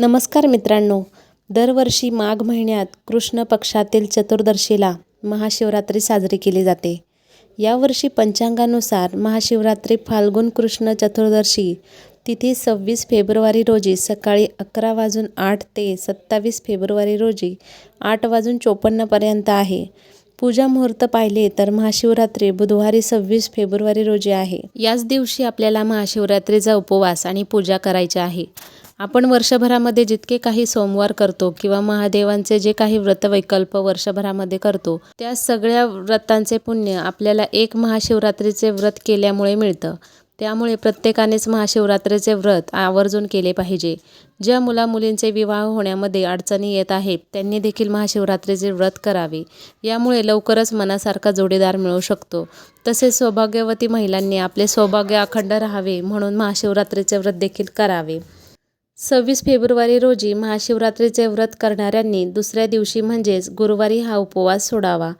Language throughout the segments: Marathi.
नमस्कार मित्रांनो दरवर्षी माघ महिन्यात कृष्ण पक्षातील चतुर्दशीला महाशिवरात्री साजरी केली जाते. यावर्षी पंचांगानुसार महाशिवरात्री फाल्गुन कृष्ण चतुर्दशी तिथी सव्वीस फेब्रुवारी रोजी सकाळी अकरा वाजून आठ ते सत्तावीस फेब्रुवारी रोजी आठ वाजून चोपन्नपर्यंत आहे. पूजा मुहूर्त पाहिले तर महाशिवरात्री बुधवारी सव्वीस फेब्रुवारी रोजी आहे. याच दिवशी आपल्याला महाशिवरात्रीचा उपवास आणि पूजा करायची आहे. आपण वर्षभरामध्ये जितके काही सोमवार करतो किंवा महादेवांचे जे काही व्रतवैकल्प वर्षभरामध्ये करतो त्या सगळ्या व्रतांचे पुण्य आपल्याला एक महाशिवरात्रीचे व्रत केल्यामुळे मिळतं. त्यामुळे प्रत्येकानेच महाशिवरात्रीचे व्रत आवर्जून केले पाहिजे. ज्या मुलामुलींचे विवाह होण्यामध्ये अडचणी येत आहेत त्यांनी देखील महाशिवरात्रीचे व्रत करावे. यामुळे लवकरच मनासारखा जोडीदार मिळू शकतो. तसेच सौभाग्यवती महिलांनी आपले सौभाग्य अखंड राहावे म्हणून महाशिवरात्रीचे व्रत देखील करावे. सव्वीस फेब्रुवारी रोजी महाशिवरात्रीचे व्रत करणाऱ्यांनी दुसऱ्या दिवशी म्हणजेच गुरुवारी हा उपवास सोडावा.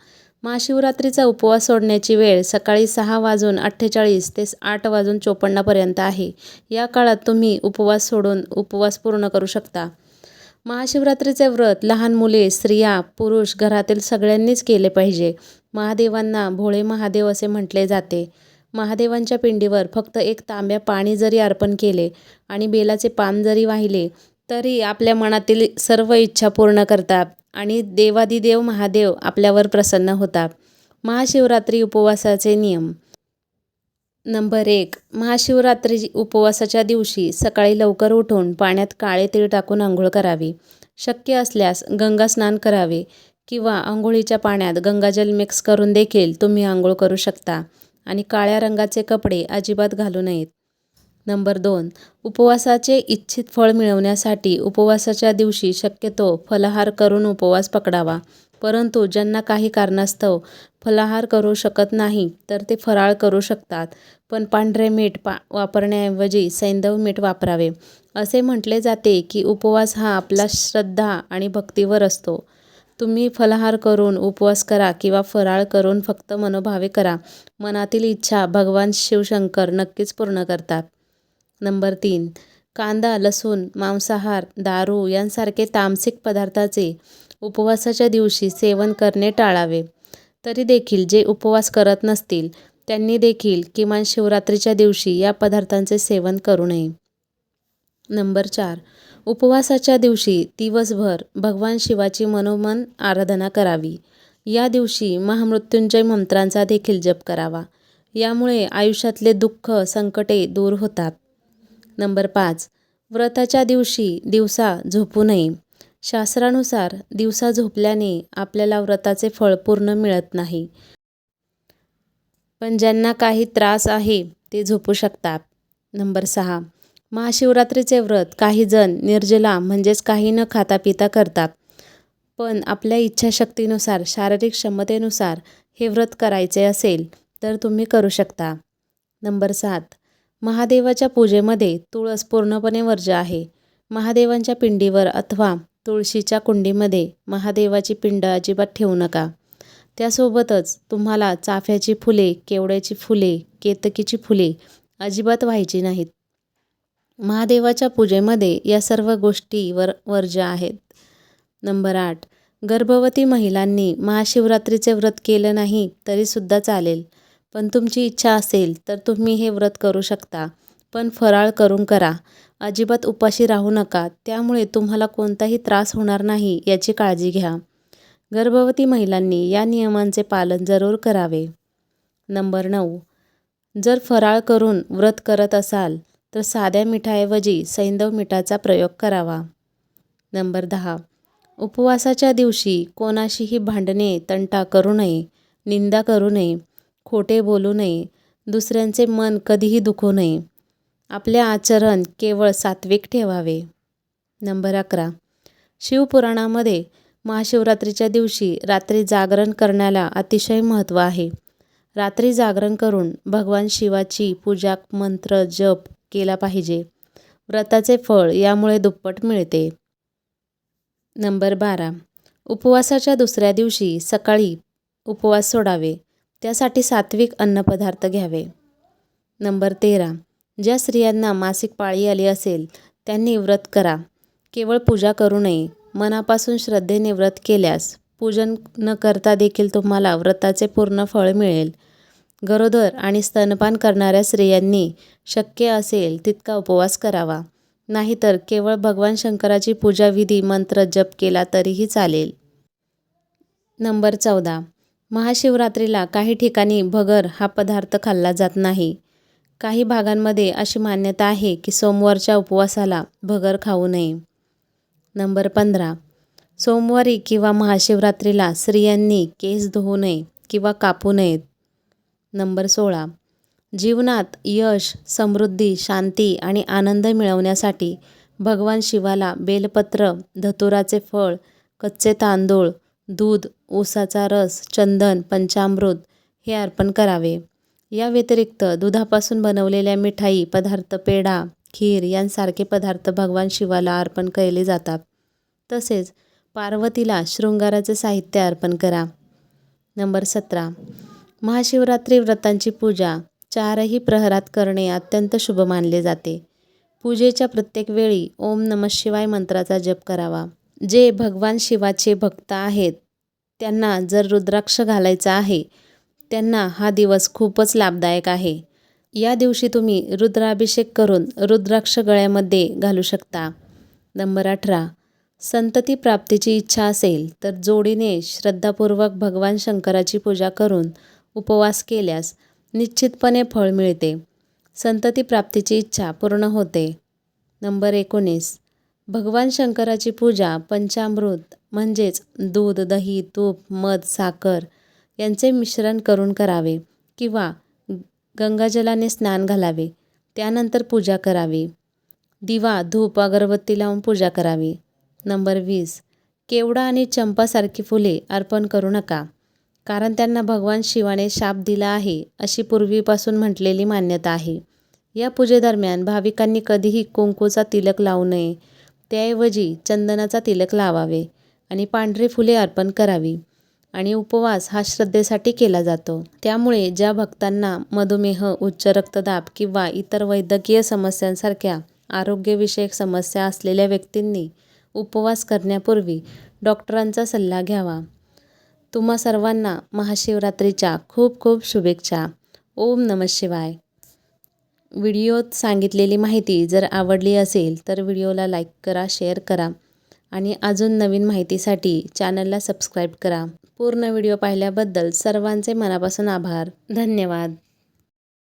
महाशिवरात्रीचा उपवास सोडण्याची वेळ सकाळी सहा वाजून अठ्ठेचाळीस ते आठ वाजून चोपन्नपर्यंत आहे. या काळात तुम्ही उपवास सोडून उपवास पूर्ण करू शकता. महाशिवरात्रीचे व्रत लहान मुले स्त्रिया पुरुष घरातील सगळ्यांनीच केले पाहिजे. महादेवांना भोळे महादेव असे म्हटले जाते. महादेवांच्या पिंडीवर फक्त एक तांब्या पाणी जरी अर्पण केले आणि बेलाचे पान जरी वाहिले तरी आपल्या मनातील सर्व इच्छा पूर्ण करतात आणि देवादिदेव महादेव आपल्यावर प्रसन्न होतात. महाशिवरात्री उपवासाचे नियम. नंबर एक. महाशिवरात्री उपवासाच्या दिवशी सकाळी लवकर उठून पाण्यात काळे तीळ टाकून आंघोळ करावी. शक्य असल्यास गंगा स्नान करावे किंवा आंघोळीच्या पाण्यात गंगाजल मिक्स करून देखील तुम्ही आंघोळ करू शकता. आणि काळ्या रंगाचे कपडे अजिबात घालू नयेत. नंबर दोन उपवासाचे इच्छित फळ मिळवण्यासाठी उपवासाच्या दिवशी शक्यतो फलाहार करून उपवास पकडावा. परंतु ज्यांना काही कारणास्तव फलाहार करू शकत नाही तर ते फराळ करू शकतात. पण पांढरे मीठ पा वापरण्याऐवजी सैंदव मीठ वापरावे. असे म्हटले जाते की उपवास हा आपला श्रद्धा आणि भक्तीवर असतो. तुम्ही फलाहार करून उपवास करा किंवा फराळ करून फक्त मनोभावे करा. मनातील इच्छा भगवान शिवशंकर नक्कीच पूर्ण करतात. नंबर तीन. कांदा लसूण मांसाहार दारू यांसारखे तामसिक पदार्थाचे उपवासाच्या दिवशी सेवन करणे टाळावे. तरी देखील जे उपवास करत नसतील त्यांनी देखील किमान शिवरात्रीच्या दिवशी या पदार्थांचे सेवन करू नये. नंबर चार. उपवासाच्या दिवशी दिवसभर भगवान शिवाची मनोमन आराधना करावी. या दिवशी महामृत्युंजय मंत्रांचा देखील जप करावा. यामुळे आयुष्यातले दुःख संकटे दूर होतात. नंबर पाच. व्रताच्या दिवशी दिवसा झोपू नये. शास्त्रानुसार दिवसा झोपल्याने आपल्याला व्रताचे फळ पूर्ण मिळत नाही. पण ज्यांना काही त्रास आहे ते झोपू शकतात. नंबर सहा. महाशिवरात्रीचे व्रत काही जण निर्जला म्हणजेच काही न खाता पिता करतात. पण आपल्या इच्छाशक्तीनुसार शारीरिक क्षमतेनुसार हे व्रत करायचे असेल तर तुम्ही करू शकता. नंबर सात. महादेवाच्या पूजेमध्ये तुळस पूर्णपणे वर्ज्य आहे. महादेवांच्या पिंडीवर अथवा तुळशीच्या कुंडीमध्ये महादेवाची पिंड अजिबात ठेवू नका. त्यासोबतच तुम्हाला चाफ्याची फुले केवड्याची फुले केतकीची फुले अजिबात व्हायची नाहीत. महादेवाच्या पूजेमध्ये या सर्व गोष्टी वर वर्ज्य आहेत. नंबर आठ. गर्भवती महिलांनी महाशिवरात्रीचे व्रत केलं नाही तरीसुद्धा चालेल. पण तुमची इच्छा असेल तर तुम्ही हे व्रत करू शकता. पण फराळ करून करा. अजिबात उपाशी राहू नका. त्यामुळे तुम्हाला कोणताही त्रास होणार नाही याची काळजी घ्या. गर्भवती महिलांनी या नियमांचे पालन जरूर करावे. नंबर नऊ. जर फराळ करून व्रत करत असाल तर साध्या मिठाऐवजी सैंदव मिठाचा प्रयोग करावा. नंबर दहा. उपवासाच्या दिवशी कोणाशीही भांडणे तंटा करू नये निंदा करू नये खोटे बोलू नये दुसऱ्यांचे मन कधीही दुखू नये. आपले आचरण केवळ सात्विक ठेवावे. नंबर अकरा. शिवपुराणामध्ये महाशिवरात्रीच्या दिवशी रात्री जागरण करण्याला अतिशय महत्त्व आहे. रात्री जागरण करून भगवान शिवाची पूजा मंत्र जप केला पाहिजे. व्रताचे फळ यामुळे दुप्पट मिळते. नंबर बारा. उपवासाच्या दुसऱ्या दिवशी सकाळी उपवास सोडावे. त्यासाठी सात्विक अन्नपदार्थ घ्यावे. नंबर तेरा. ज्या स्त्रियांना मासिक पाळी आली असेल त्यांनी व्रत करा. केवळ पूजा करू नये. मनापासून श्रद्धेने व्रत केल्यास पूजन न करता देखील तुम्हाला व्रताचे पूर्ण फळ मिळेल. गरोदर आणि स्तनपान करणाऱ्या स्त्रियांनी शक्य असेल तितका उपवास करावा. नाहीतर केवळ भगवान शंकराची पूजाविधी मंत्र जप केला तरीही चालेल. नंबर चौदा. महाशिवरात्रीला काही ठिकाणी भगर हा पदार्थ खाल्ला जात नाही. काही भागांमध्ये अशी मान्यता आहे की सोमवारच्या उपवासाला भगर खाऊ नये. नंबर पंधरा. सोमवारी किंवा महाशिवरात्रीला स्त्रियांनी केस धुवू नये किंवा कापू नयेत. नंबर सोळा. जीवनात यश समृद्धी शांती आणि आनंद मिळवण्यासाठी भगवान शिवाला बेलपत्र धतुराचे फळ कच्चे तांदूळ दूध ऊसाचा रस चंदन पंचामृत हे अर्पण करावे. या व्यतिरिक्त दुधापासून बनवलेल्या मिठाई पदार्थ पेढा खीर यांसारखे पदार्थ भगवान शिवाला अर्पण केले जातात. तसेच पार्वतीला शृंगाराचे साहित्य अर्पण करा. नंबर सतरा. महाशिवरात्री व्रतांची पूजा. चारही प्रहरात करणे अत्यंत शुभ मानले जाते. पूजेच्या प्रत्येक वेळी ओम नम शिवाय मंत्राचा जप करावा. जे भगवान शिवाचे भक्त आहेत त्यांना जर रुद्राक्ष घालायचा आहे त्यांना हा दिवस खूपच लाभदायक आहे. या दिवशी तुम्ही रुद्राभिषेक करून रुद्राक्ष गळ्यामध्ये घालू शकता. नंबर अठरा. संतती प्राप्तीची इच्छा असेल तर जोडीने श्रद्धापूर्वक भगवान शंकराची पूजा करून उपवास केल्यास निश्चितपणे फळ मिळते. संतती प्राप्तीची इच्छा पूर्ण होते. नंबर एकोणीस. भगवान शंकराची पूजा पंचामृत म्हणजेच दूध दही तूप मध साखर यांचे मिश्रण करून करावे किंवा गंगाजलाने स्नान घालावे. त्यानंतर पूजा करावी. दिवा धूप अगरबत्ती लावून पूजा करावी. नंबर वीस. केवडा आणि चंपासारखी फुले अर्पण करू नका. कारण त्यांना भगवान शिवाने शाप दिला आहे अशी पूर्वीपासून म्हटलेली मान्यता आहे. या पूजेदरम्यान भाविकांनी कधीही कुंकूचा तिलक लावू नये. त्याऐवजी चंदनाचा तिलक लावावे आणि पांढरी फुले अर्पण करावी आणि उपवास हा श्रद्धेसाठी केला जातो. त्यामुळे ज्या भक्तांना मधुमेह उच्च रक्तदाब किंवा इतर वैद्यकीय समस्यांसारख्या आरोग्यविषयक समस्या असलेल्या व्यक्तींनी उपवास करण्यापूर्वी डॉक्टरांचा सल्ला घ्यावा. तुम्हा सर्वांना महाशिवरात्रीच्या खूप खूप शुभेच्छा. ओम नम शिवाय. व्हिडिओत सांगितलेली माहिती जर आवडली असेल तर व्हिडिओला लाईक करा शेअर करा आणि अजून नवीन माहितीसाठी चॅनलला सबस्क्राईब करा. पूर्ण व्हिडिओ पाहिल्याबद्दल सर्वांचे मनापासून आभार. धन्यवाद.